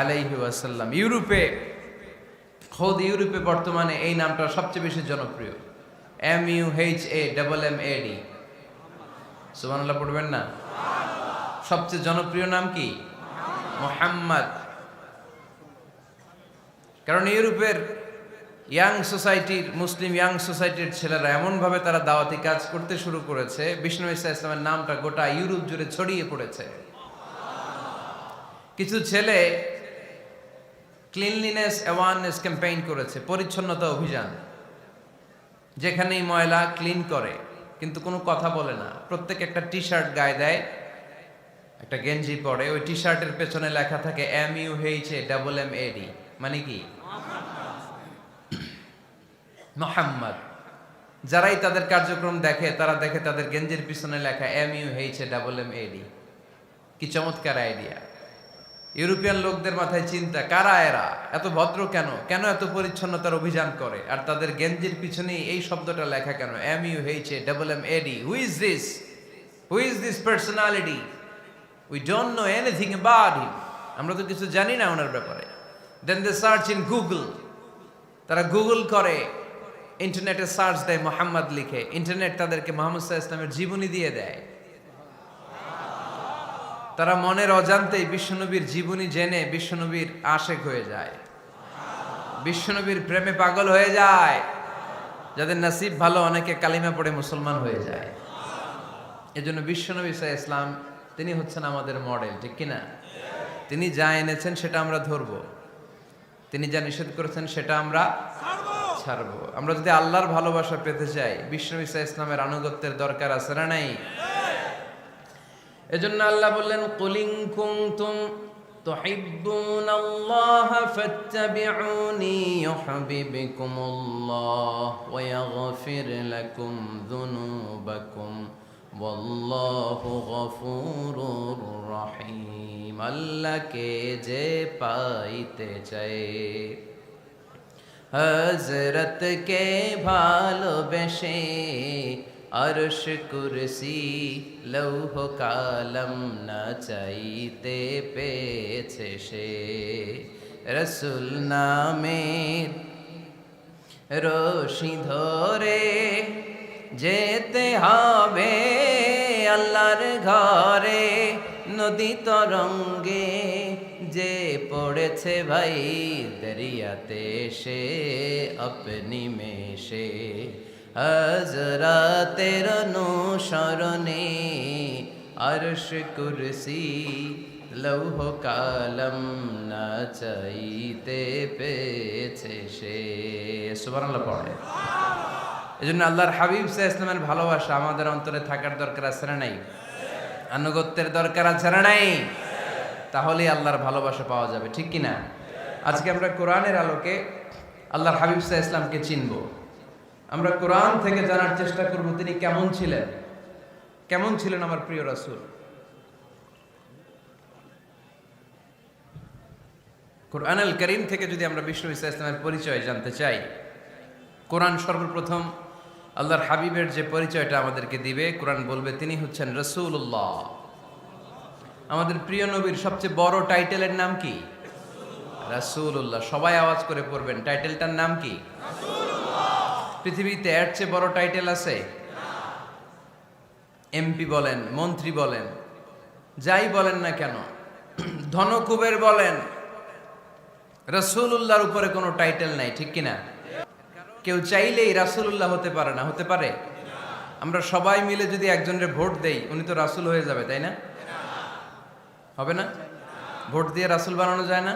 আলাইহি ওয়াসাল্লাম। ইউরোপে, খোদ ইউরোপে বর্তমানে এই নামটা সবচেয়ে বেশি জনপ্রিয়। M U H A double M A D. সুবহানাল্লাহ, পড়বেন না? সবচেয়ে জনপ্রিয় নাম কি? মোহাম্মদ। কারণ ইউরোপের ইয়াং সোসাইটির, মুসলিম ইয়াং সোসাইটির ছেলেরা এমনভাবে তারা দাওয়াতি কাজ করতে শুরু করেছে, বিষ্ণু ইসা ইসলামের নামটা গোটা ইউরোপ জুড়ে ছড়িয়ে পড়েছে। কিছু ছেলে ক্লিনলিনেস অ্যাওয়ারনেস ক্যাম্পেইন করেছে, পরিচ্ছন্নতা অভিযান, যেখানেই ময়লা ক্লিন করে, কিন্তু কোনো কথা বলে না। প্রত্যেক একটা টি শার্ট গায়ে দেয়, একটা গেঞ্জি পরে, ওই টি শার্টের পেছনে লেখা থাকে M U H A double M A D মানে কি? মোহাম্মদ। যারাই তাদের কার্যক্রম দেখে, তারা দেখে তাদের গেঞ্জির পিছনে লেখা M U H A double M A D কি চমৎকার আইডিয়া ইউরোপিয়ান লোকদের মাথায় চিন্তা, কারা এরা? এত ভদ্র কেন? কেন এত পরিচ্ছন্নতার অভিযান করে? আর তাদের গেঞ্জির পিছনেই এই শব্দটা লেখা কেন? M U H A double M A D who is this who is this personality we don't know anything about him আমরা তো কিছু জানি না ওনার ব্যাপারে। Then they search in Google তারা গুগল করে। ইন্টারনেটে সার্চ দেয় মোহাম্মদ লিখে। ইন্টারনেট তাদেরকে মোহাম্মদ সাহা ইসলামের জীবনী দিয়ে দেয়। তারা মনের অজান্তেই বিশ্বনবীর জীবনী জেনে বিশ্বনবীর আশেক হয়ে যায়। বিশ্বনবীর প্রেমে পাগল হয়ে যায়। যাদের নাসিব ভালো, অনেকে কালিমা পড়ে মুসলমান হয়ে যায়। এজন্য বিশ্বনবী সাহা ইসলাম তিনি হচ্ছেন আমাদের মডেল, ঠিক কিনা তিনি যা এনেছেন সেটা আমরা ধরব। তিনি যা নিষেধ করেছেন সেটা আমরা ছাড়বো। আমরা যদি আল্লাহর ভালোবাসা পেতে চাই ইসা ইসলামের আনুগত্যের দরকার আছে না নাই? এজন্য আল্লাহ বললেন কুলিং কুনতুম تحبون الله فاتبعوني يحببكم الله ويغفر لكم ذنوبكم والله غفور رحيم আল্লাহ কে যে পাইতে চায় হজরত কে ভালোবেসে আরশ কুরসি লৌহ কালম না চাইতে পেয়েছে সে রসুল নামের রশি ধরে যেতে হবে আল্লাহর ঘরে নদী তরঙ্গে যে পড়েছে ভাই দরিয়াতে সে আপনি মেশে হজরাতের অনুসরণে আরশ কুরসি লৌহ কালম না চাইতে পেয়েছে সে। সুবহানাল্লাহ পড়ে। এই জন্য আল্লাহর হাবিব সাহা ইসলামের ভালোবাসা আমাদের অন্তরে থাকার দরকার আছে না নাই? আনুগত্যের দরকার আছে না নাই? তাহলে আল্লাহর ভালোবাসা পাওয়া যাবে, ঠিক কি না আজকে আমরা কোরআনের আলোকে আল্লাহর হাবিব সাহা ইসলামকে চিনব। আমরা কোরআন থেকে জানার চেষ্টা করব তিনি কেমন ছিলেন? কেমন ছিলেন আমার প্রিয় রাসূল? কোরআন আল করিম থেকে যদি আমরা বিষ্ণু ইসা ইসলামের পরিচয় জানতে চাই, কোরআন সর্বপ্রথম আল্লাহর হাবিবের যে পরিচয়টা আমাদেরকে দিবে, কোরআন বলবে, তিনি হচ্ছেন রসুল্লাহ আমাদের প্রিয় নবীর সবচেয়ে বড় টাইটেলের নাম কি? রাসূলুল্লাহ। সবাই আওয়াজ করে পড়বেন, টাইটেলটার নাম কি? পৃথিবীতে এর চেয়ে বড় টাইটেল আছে? এমপি বলেন, মন্ত্রী বলেন, যাই বলেন না কেন, ধনকুবের বলেন রসুল্লাহর উপরে কোনো টাইটেল নাই, ঠিক কিনা? কেউ চাইলেই রাসুল্লাহ হতে পারে না, হতে পারে? আমরা সবাই মিলে যদি একজনের ভোট দেই, উনি তো রাসুল হয়ে যাবে, তাই না? হবে না? ভোট দিয়ে রাসুল বানানো যায় না?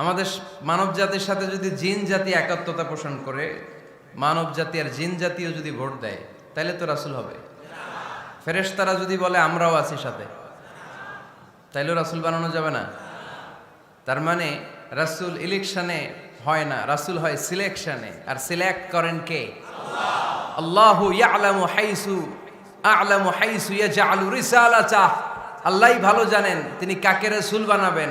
আমাদের মানব জাতির সাথে যদি জিন জাতি একাত্মতা পোষণ করে মানব জাতি আর জিন জাতিও যদি ভোট দেয়, তাহলে তো রাসুল হবে। ফেরেশতারা যদি বলে, আমরাও আছি সাথে, তাইলেও রাসুল বানানো যাবে না। তার মানে রাসুল ইলেকশনে হয় না, রাসুল হয় সিলেকশনে। আর সিলেক্ট করেন কে? আল্লাহু ইয়ালামু হাইসু হাইসু ভালো জানেন তিনি কাকে রাসূল বানাবেন।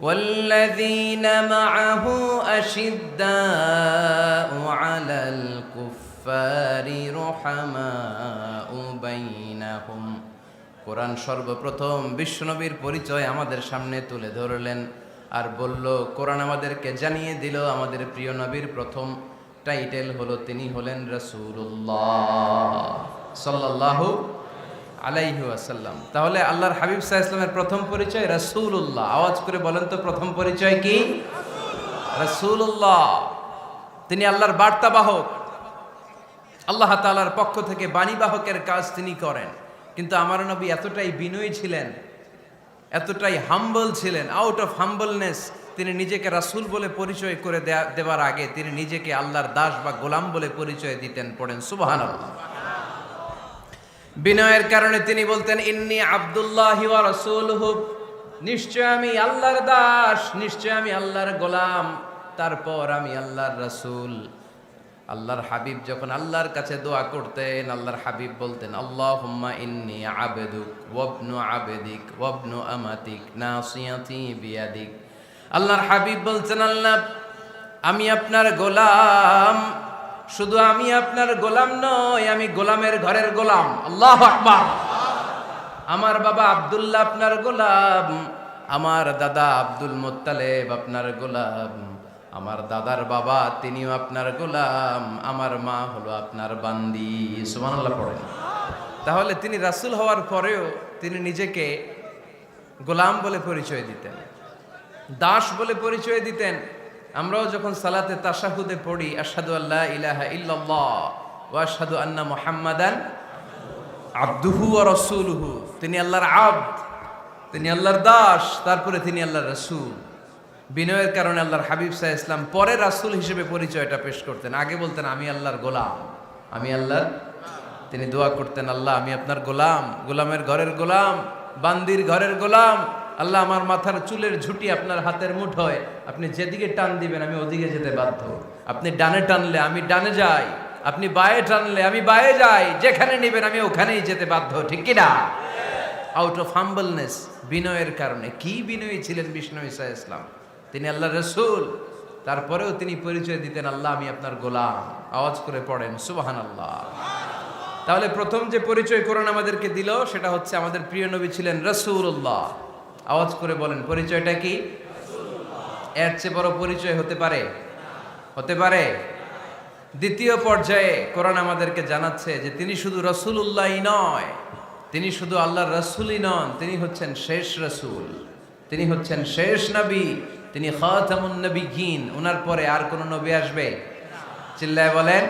والذين معه أشداء على الكفار رحماء بينهم কোরআন সর্বপ্রথম বিশ্বনবীর পরিচয় আমাদের সামনে তুলে ধরলেন আর বলল কোরআন আমাদেরকে জানিয়ে দিল আমাদের প্রিয় নবীর প্রথম টাইটেল হলো তিনি হলেন রসুল্লাহ সাল্লাল্লাহু আলাইহি আসাল্লাম তাহলে আল্লাহর হাবিব সাহা ইসলামের প্রথম পরিচয় রসুল্লাহ আওয়াজ করে বলেন তো, প্রথম পরিচয় কি? রসুল্লাহ তিনি আল্লাহর বার্তাবাহক। আল্লাহ তাআলার পক্ষ থেকে বাণীবাহকের কাজ তিনি করেন। কিন্তু আমার নবী এতটাই বিনয়ী ছিলেন, এতটাই হাম্বল ছিলেন আউট অফ হাম্বলনেস তিনি নিজেকে রাসূল বলে পরিচয় করে দেওয়ার আগে তিনি নিজেকে আল্লাহর দাস বা গোলাম বলে পরিচয় দিতেন, পড়েন। সুবহানাল্লাহ। বিনয়ের কারণে তিনি বলতেন, ইন্নি আব্দুল্লাহি ওয়া রাসূলুহু। নিশ্চয় আমি আল্লাহর দাস, নিশ্চয় আমি আল্লাহর গোলাম। তারপর আমি আল্লাহর রাসূল। আল্লাহর হাবিব যখন আল্লাহর কাছে দোয়া করতেন, আল্লাহর হাবিব বলতেন, আল্লাহুম্মা ইন্নি আবেদুক ওয়াবনু আবেদিক ওয়াবনু আমাতিক নাসিয়াতি বিয়াদিক। আল্লাহর হাবিব বলছেন, আল্লাহ, আমি আপনার গোলাম। শুধু আমি আপনার গোলাম নই, আমি গোলামের ঘরের গোলাম। আল্লাহ আমার বাবা আব্দুল্লাহ আপনার গোলাম, আমার দাদা আব্দুল মোত্তালেব আপনার গোলাম, আমার দাদার বাবা তিনিও আপনার গোলাম, আমার মা হলো আপনার বান্দি। সুবহানাল্লাহ পড়েন। তাহলে তিনি রাসূল হওয়ার পরেও তিনি নিজেকে গোলাম বলে পরিচয় দিতেন, দাস বলে পরিচয় দিতেন। আমরাও যখন সালাতে তাসাহুদে পড়ি আসাদু আল্লাহ ইলাহা ইল্লাল্লাহ ওয়া আসাদু আন্না মুহাম্মাদান আব্দুহু ওয়া রসুলহু। তিনি আল্লাহর আব্দ, তিনি আল্লাহর দাস, তারপরে তিনি আল্লাহর রসুল। বিনয়ের কারণে আল্লাহর হাবিব সাহ ইসলাম পরে রাসূল হিসেবে পরিচয়টা পেশ করতেন। আগে বলতেন, আমি আল্লাহর গোলাম, আমি আল্লাহর তিনি দোয়া করতেন, আল্লাহ, আমি আপনার গোলাম, গোলামের ঘরের গোলাম, বান্দির ঘরের গোলাম আল্লাহ আমার মাথার চুলের ঝুটি আপনার হাতের মুঠোয় আপনি যেদিকে টান দিবেন, আমি ওদিকে যেতে বাধ্য। আপনি ডানে টানলে আমি ডানে যাই। আপনি বায়ে টানলে আমি বায়ে যাই। যেখানে নেবেন, আমি ওখানেই যেতে বাধ্য। ঠিক কি না আউট অফ হাম্বলনেস বিনয়ের কারণে। কি বিনয়ী ছিলেন বিষ্ণু ইসা ইসলাম? তিনি আল্লাহ রসুল। তারপরেও তিনি পরিচয় দিতেন, আল্লাহ, আমি আপনার গোলাম। আওয়াজ করে পড়েন সুবাহান আল্লাহ তাহলে প্রথম যে পরিচয় কোরআন আমাদেরকে দিল, সেটা হচ্ছে আমাদের প্রিয় নবী ছিলেন রসুল্লাহ আওয়াজ করে বলেন, পরিচয়টা কি? এর চেয়ে বড় পরিচয় হতে পারে? হতে পারে। দ্বিতীয় পর্যায়ে কোরআন আমাদেরকে জানাচ্ছে যে তিনি শুধু রসুল্লাহই নয়, তিনি শুধু আল্লাহর রসুলই নন, তিনি হচ্ছেন শেষ রসুল, তিনি হচ্ছেন শেষ নবী, তিনি খাতামুন নবী গিন ওনার পরে আর কোন নবী আসবে? চিল্লায় বলেন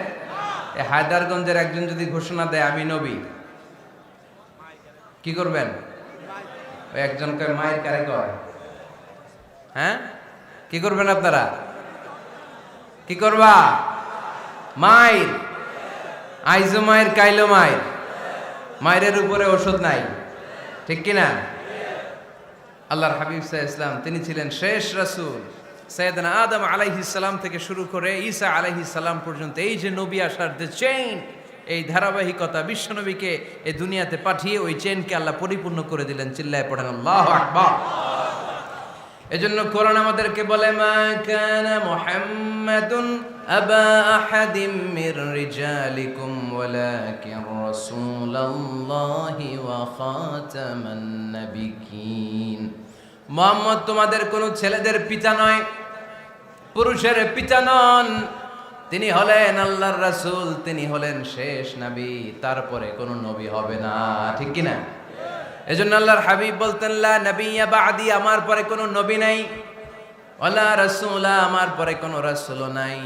হায়দারগঞ্জের একজন যদি ঘোষণা দেয়, আমি নবী, কি করবেন? একজনকে মায়ের কারে কয়? হ্যাঁ? কি করবেন আপনারা? কি করবা? মায়ের। আইজো মায়ের, কাইলো মায়ের। মায়ের উপরে ওষুধ নাই। ঠিক কি না আল্লাহর হাবিব সাহ ইসলাম তিনি ছিলেন শেষ রাসুল। সৈয়দনা আদম আলাইহিস সালাম থেকে শুরু করে ঈসা আলাইহিস সালাম পর্যন্ত, এই যে নবী আসার দ্য চেইন এই ধারাবাহিকতা বিশ্বনবীকে এই দুনিয়াতে পাঠিয়ে ওই চেইনকে আল্লাহ পরিপূর্ণ করে দিলেন, চিল্লায় পড়েন, আল্লাহ আকবার। এজন্য কোরআন আমাদেরকে বলে, মা কানা মুহাম্মাদুন আবা আহাদিম মির রিজালিকুম ওয়ালাকিন রাসূলুল্লাহি ওয়া খাতামান মুহাম্মদ তোমাদের কোন ছেলেদের পিতা নয়, পুরুষের পিতা নন। তিনি হলেন আল্লাহর রাসূল, তিনি হলেন শেষ নবী, তারপরে কোনো নবী হবে না, ঠিক কি না এজন্য আল্লাহর হাবিব বলতেন, লা নবিয়া বাদি, আমার পরে কোনো নবী নাই। ওয়ালা রাসূলা, আমার পরে কোনো রাসূল নাই।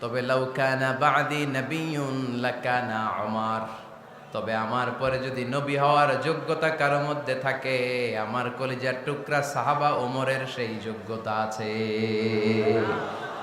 তবে লাউ কানা বাদি নবিয়ুন, লাকানা উমার। তবে আমার পরে যদি নবী হওয়ার যোগ্যতা কারও মধ্যে থাকে, আমার কলিজার টুকরা সাহাবা ওমরের সেই যোগ্যতা আছে।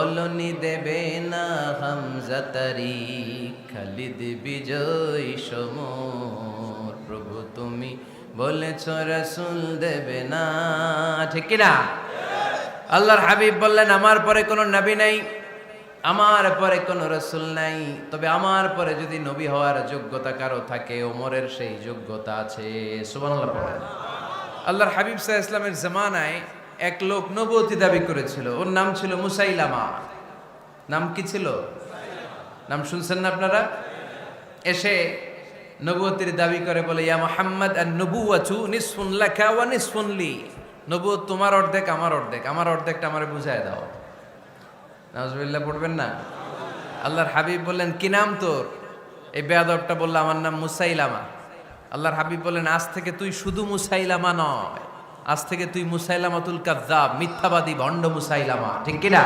বলনি দেবে না হামজা তারি। খালিদ বিজয় সমর। প্রভু তুমি বলেছ রাসুল দেবে না। ঠিক কিনা? আল্লাহর হাবিব বললেন, আমার পরে কোনো নবী নাই, আমার পরে কোনো রসুল নাই। তবে আমার পরে যদি নবী হওয়ার যোগ্যতা কারও থাকে, ওমরের সেই যোগ্যতা আছে। পড়েন আল্লাহর হাবিব সাহা ইসলামের জামানায় এক লোক নবতী দাবি করেছিল। ওর নাম ছিল মুসাইলামা। নাম কি ছিল? নাম শুনছেন না আপনারা? এসে নবুয়তির দাবি করে বলে, ইয়া মোহাম্মদ আর নবুয়ত তোমার অর্ধেক, আমার অর্ধেক, আমার অর্ধেকটা আমারে বুঝায় দাও। নাজবিল্লাহ পড়বেন না? আল্লাহর হাবিব বললেন, কি নাম তোর? এই বেয়াদবটা বলল, আমার নাম মুসাইলামা। আল্লাহর হাবিব বললেন, আজ থেকে তুই শুধু মুসাইলামা নয়। আজ থেকে তুই মুসাইলামাতুল কাজাব মিথ্যাবাদী ভণ্ড মুসাইলামা ঠিক কিনা?